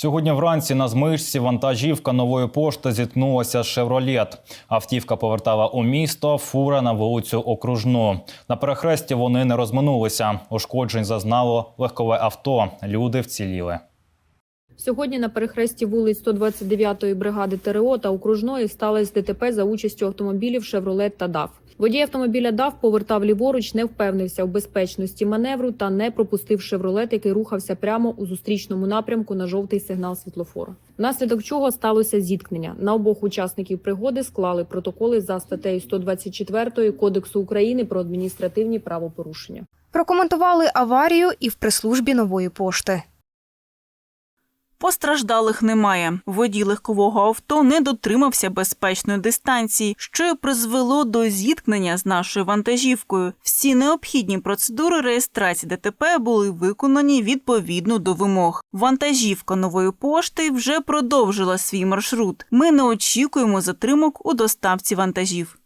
Сьогодні вранці на змичці вантажівка нової пошти зіткнулася з «Шевролет». Автівка повертала у місто, фура на вулицю Окружну. На перехресті вони не розминулися. Ушкоджень зазнало легкове авто. Люди вціліли. Сьогодні на перехресті вулиць 129-ї бригади ТРО та Окружної сталося ДТП за участю автомобілів «Шевролет» та «ДАФ». Водій автомобіля «ДАФ» повертав ліворуч, не впевнився в безпечності маневру та не пропустив «Шевролет», який рухався прямо у зустрічному напрямку на жовтий сигнал світлофора. Внаслідок чого сталося зіткнення. На обох учасників пригоди склали протоколи за статтею 124 Кодексу України про адміністративні правопорушення. Прокоментували аварію і в прес-службі нової пошти. Постраждалих немає. Водій легкового авто не дотримався безпечної дистанції, що й призвело до зіткнення з нашою вантажівкою. Всі необхідні процедури реєстрації ДТП були виконані відповідно до вимог. Вантажівка нової пошти вже продовжила свій маршрут. Ми не очікуємо затримок у доставці вантажів.